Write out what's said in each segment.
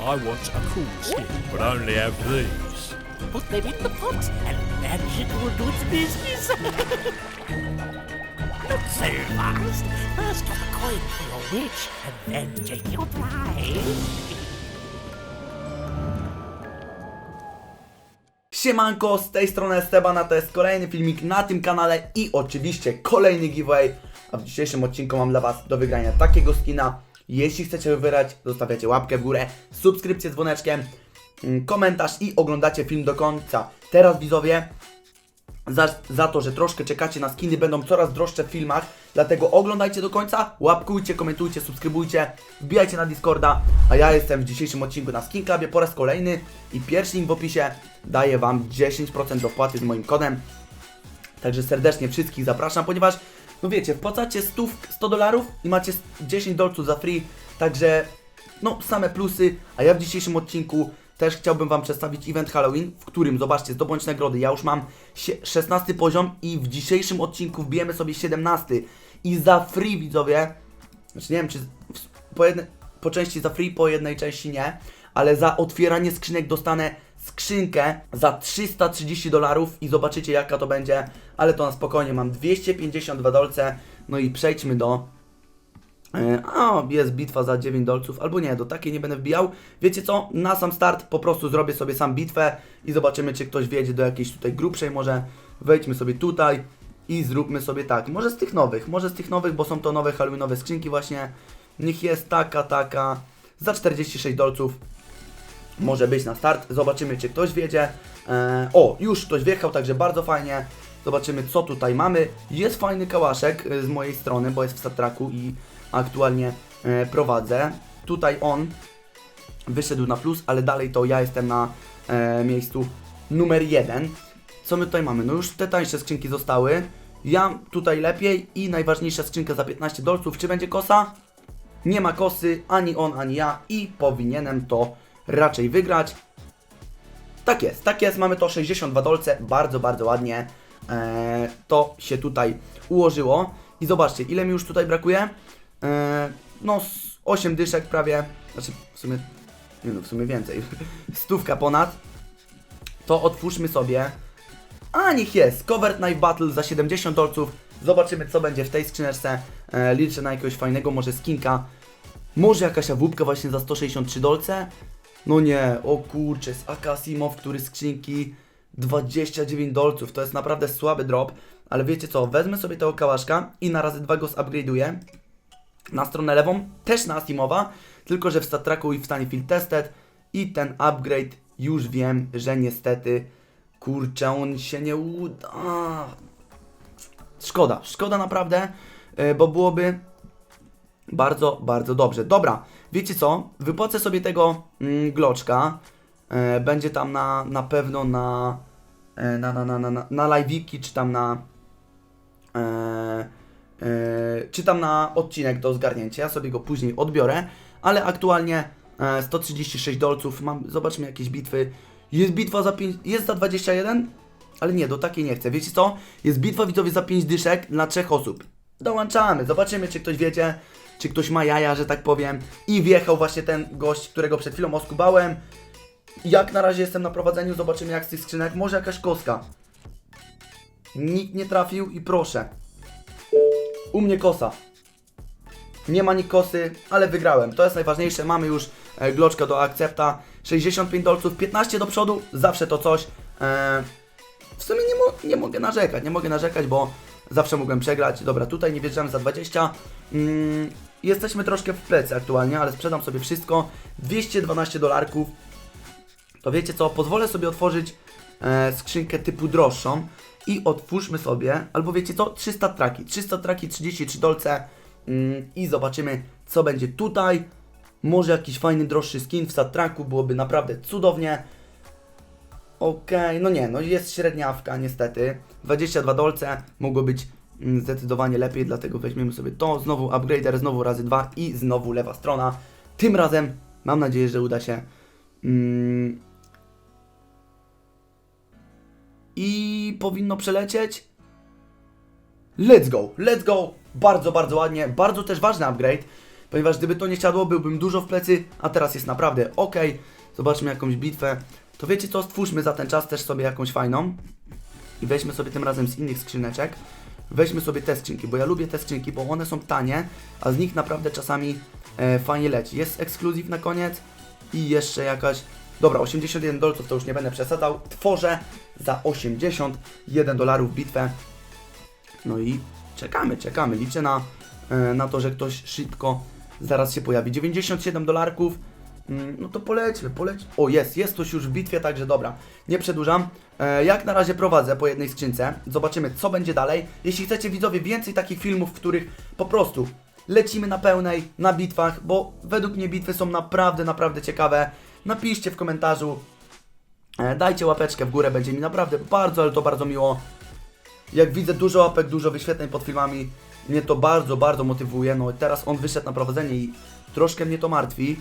I want a cool skin, but only have these. Put them in the pot and magic will do its business. Not so fast. First get a coin for your witch and then take your prize. Siemanko, z tej strony Esteban, a to jest kolejny filmik na tym kanale i oczywiście kolejny giveaway. A w dzisiejszym odcinku mam dla Was do wygrania takiego skina. Jeśli chcecie wygrać, zostawiacie łapkę w górę, subskrypcję dzwoneczkiem, mm, komentarz i oglądacie film do końca. Teraz widzowie, za, za to, że troszkę czekacie na skiny, będą coraz droższe w filmach, dlatego oglądajcie do końca, łapkujcie, komentujcie, subskrybujcie, wbijajcie na Discorda, a ja jestem w dzisiejszym odcinku na Skin Clubie po raz kolejny i pierwszy link w opisie daje Wam 10% dopłaty z moim kodem, także serdecznie wszystkich zapraszam, ponieważ, no wiecie, wpłacacie 100, 100 dolarów i macie 10 dolców za free, także, no, same plusy, a ja w dzisiejszym odcinku też chciałbym Wam przedstawić event Halloween, w którym, zobaczcie, zdobądź nagrody. Ja już mam sie- 16 poziom i w dzisiejszym odcinku wbijemy sobie 17. I za free, widzowie, znaczy nie wiem, czy po, jedne, po części za free, po jednej części nie, ale za otwieranie skrzynek dostanę skrzynkę za 330 dolarów i zobaczycie jaka to będzie, ale to na spokojnie, mam 252 dolce, no i przejdźmy do E, A, jest bitwa za 9 dolców, albo nie, do takiej nie będę wbijał. Wiecie co? Na sam start po prostu zrobię sobie sam bitwę i zobaczymy, czy ktoś wjedzie do jakiejś tutaj grubszej. Może wejdźmy sobie tutaj i zróbmy sobie tak. Może z tych nowych, może z tych nowych, bo są to nowe halloweenowe skrzynki właśnie. Niech jest taka, taka. Za 46 dolców może być na start. Zobaczymy, czy ktoś wjedzie. E, o, już ktoś wjechał, także bardzo fajnie. Zobaczymy, co tutaj mamy. Jest fajny kałaszek e, z mojej strony, bo jest w statraku i aktualnie e, prowadzę. Tutaj on wyszedł na plus, ale dalej to ja jestem na e, miejscu numer jeden. Co my tutaj mamy? No już te tańsze skrzynki zostały. Ja tutaj lepiej i najważniejsza skrzynka za 15 dolców. Czy będzie kosa? Nie ma kosy, ani on, ani ja i powinienem to raczej wygrać. Tak jest, tak jest, mamy to 62 dolce, bardzo, bardzo ładnie to się tutaj ułożyło. I zobaczcie, ile mi już tutaj brakuje? E, no, z 8 dyszek prawie, znaczy w sumie, nie no, w sumie więcej, stówka ponad. To otwórzmy sobie, a niech jest, Covered Knife Battle za 70 dolców. Zobaczymy co będzie w tej skrzyneczce, e, liczę na jakiegoś fajnego, może skinka. Może jakaś awupka właśnie za 163 dolce? No nie, o kurczę, z Akasimow, który skrzynki 29 dolców, to jest naprawdę słaby drop, ale wiecie co, wezmę sobie tego kałaszka i na razy dwa go zupgrade'uję na stronę lewą, też na Asimowa, tylko że w StatTracku i w stanie Field Tested i ten upgrade już wiem, że niestety, kurczę, on się nie uda. Szkoda, szkoda naprawdę, e, bo byłoby bardzo, bardzo dobrze. Dobra, wiecie co? Wypłacę sobie tego mm, gloczka. E, będzie tam na, na pewno na, e, na, na, na, na, na, na live'iki, czy tam na e, e, czy tam na odcinek do zgarnięcia. Ja sobie go później odbiorę, ale aktualnie e, 136 dolców. Mam, zobaczmy jakieś bitwy. Jest bitwa za 5, jest za 21? Ale nie, do takiej nie chcę. Wiecie co? Jest bitwa widzowie za 5 dyszek dla 3 osób. Dołączamy, zobaczymy czy ktoś wiedzie, czy ktoś ma jaja, że tak powiem. I wjechał właśnie ten gość, którego przed chwilą oskubałem. Jak na razie jestem na prowadzeniu, zobaczymy jak z tych skrzynek. Może jakaś koska. Nikt nie trafił i proszę. U mnie kosa. Nie ma nikt kosy, ale wygrałem. To jest najważniejsze. Mamy już e, gloczka do akcepta. 65 dolców, 15 do przodu, zawsze to coś. E, w sumie nie, mo nie mogę narzekać, nie mogę narzekać, bo zawsze mogłem przegrać. Dobra, tutaj nie wjeżdżamy za 20. Mm, jesteśmy troszkę w plecy aktualnie, ale sprzedam sobie wszystko. 212 dolarków. To wiecie co, pozwolę sobie otworzyć e, skrzynkę typu droższą i otwórzmy sobie, albo wiecie co, 300 traki. 300 traki, 33 dolce mm, i zobaczymy co będzie tutaj. Może jakiś fajny, droższy skin w Satraku, byłoby naprawdę cudownie. Okej, no nie, no jest średniawka niestety. 22 dolce, mogło być mm, zdecydowanie lepiej, dlatego weźmiemy sobie to. Znowu upgrader, znowu razy dwa i znowu lewa strona. Tym razem mam nadzieję, że uda się. Mm, I powinno przelecieć. Let's go, let's go. Bardzo, bardzo ładnie. Bardzo też ważny upgrade. ponieważ gdyby to nie siadło, byłbym dużo w plecy, a teraz jest naprawdę ok. Zobaczmy jakąś bitwę. To wiecie co, stwórzmy za ten czas też sobie jakąś fajną i weźmy sobie tym razem z innych skrzyneczek. Weźmy sobie te skrzynki, bo ja lubię te skrzynki, bo one są tanie, a z nich naprawdę czasami e, fajnie leci. Jest ekskluzyw na koniec i jeszcze jakaś... Dobra, 81 dolców to już nie będę przesadzał. Tworzę za 81 dolarów bitwę. No i czekamy, czekamy. Liczę na, e, na to, że ktoś szybko zaraz się pojawi. 97 dolarków. Mm, No to polećmy, polećmy. O, jest, jest ktoś już w bitwie, także dobra. Nie przedłużam. E, jak na razie prowadzę po jednej skrzynce. Zobaczymy, co będzie dalej. Jeśli chcecie, widzowie, więcej takich filmów, w których po prostu lecimy na pełnej, na bitwach, bo według mnie bitwy są naprawdę, naprawdę ciekawe. Napiszcie w komentarzu. E, dajcie łapeczkę w górę, będzie mi naprawdę bardzo, ale to bardzo miło. Jak widzę dużo łapek, dużo wyświetleń pod filmami, mnie to bardzo, bardzo motywuje. No teraz on wyszedł na prowadzenie i troszkę mnie to martwi.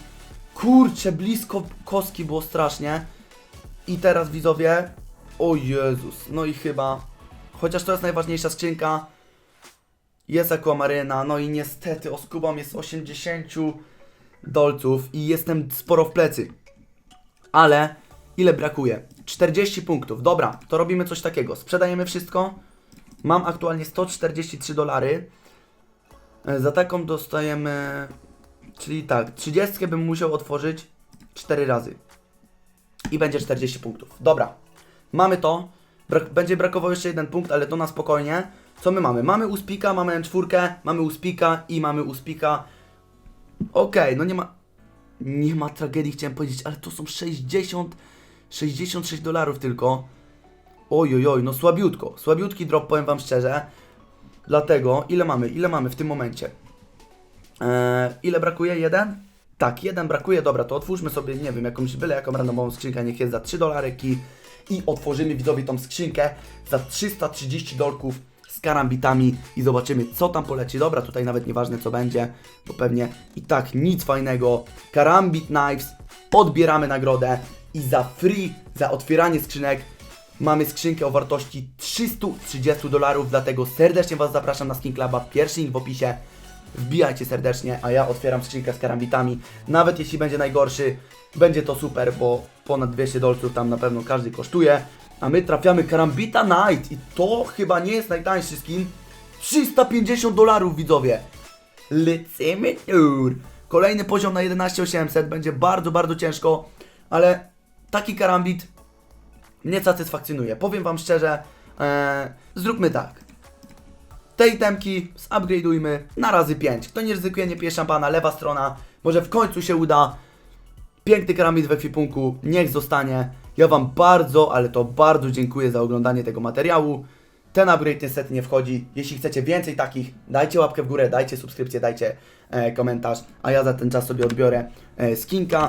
Kurczę, blisko kostki było strasznie. I teraz widzowie, o Jezus, no i chyba, chociaż to jest najważniejsza skrzynka, jest akwamaryna, no i niestety oskubam jest 80 dolców i jestem sporo w plecy. Ale ile brakuje? 40 punktów. Dobra, to robimy coś takiego. Sprzedajemy wszystko. Mam aktualnie 143 dolary. E, Za taką dostajemy. Czyli tak, 30 bym musiał otworzyć 4 razy. I będzie 40 punktów. Dobra, mamy to. Brak, będzie brakował jeszcze jeden punkt, ale to na spokojnie. Co my mamy? Mamy uspika, mamy M4, mamy uspika i mamy uspika. Okej, no nie ma. Nie ma tragedii, chciałem powiedzieć, ale to są 60. 66 dolarów tylko. Oj, oj, oj, no słabiutko. Słabiutki drop, powiem wam szczerze. Dlatego, ile mamy? Ile mamy w tym momencie? Eee, ile brakuje? Jeden? Tak, jeden brakuje. Dobra, to otwórzmy sobie, nie wiem, jakąś byle jaką randomową skrzynkę, niech jest za 3 dolareki. I otworzymy widzowie tą skrzynkę za 330 dolków z karambitami i zobaczymy, co tam poleci. Dobra, tutaj nawet nieważne, co będzie, bo pewnie i tak nic fajnego. Karambit Knives, odbieramy nagrodę i za free, za otwieranie skrzynek mamy skrzynkę o wartości 330 dolarów, dlatego serdecznie Was zapraszam na Skin Cluba, pierwszy link w opisie. Wbijajcie serdecznie, a ja otwieram skrzynkę z karambitami. Nawet jeśli będzie najgorszy, będzie to super, bo ponad 200 dolców tam na pewno każdy kosztuje. A my trafiamy karambita Night i to chyba nie jest najtańszy skin. 350 dolarów widzowie. Lecimy tur. Kolejny poziom na 11800 będzie bardzo, bardzo ciężko, ale taki karambit mnie satysfakcjonuje. Powiem Wam szczerze, e, zróbmy tak. Te itemki zupgrade'ujmy na razy 5. Kto nie ryzykuje, nie pije szampana, lewa strona. Może w końcu się uda. Piękny karambit w ekwipunku, niech zostanie. Ja Wam bardzo, ale to bardzo dziękuję za oglądanie tego materiału. Ten upgrade niestety nie wchodzi. Jeśli chcecie więcej takich, dajcie łapkę w górę, dajcie subskrypcję, dajcie e, komentarz, a ja za ten czas sobie odbiorę e, skinka.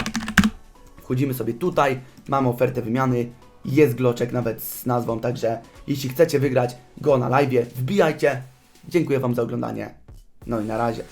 Wchodzimy sobie tutaj, mamy ofertę wymiany, jest gloczek nawet z nazwą, także jeśli chcecie wygrać go na live, wbijajcie. Dziękuję Wam za oglądanie. No i na razie.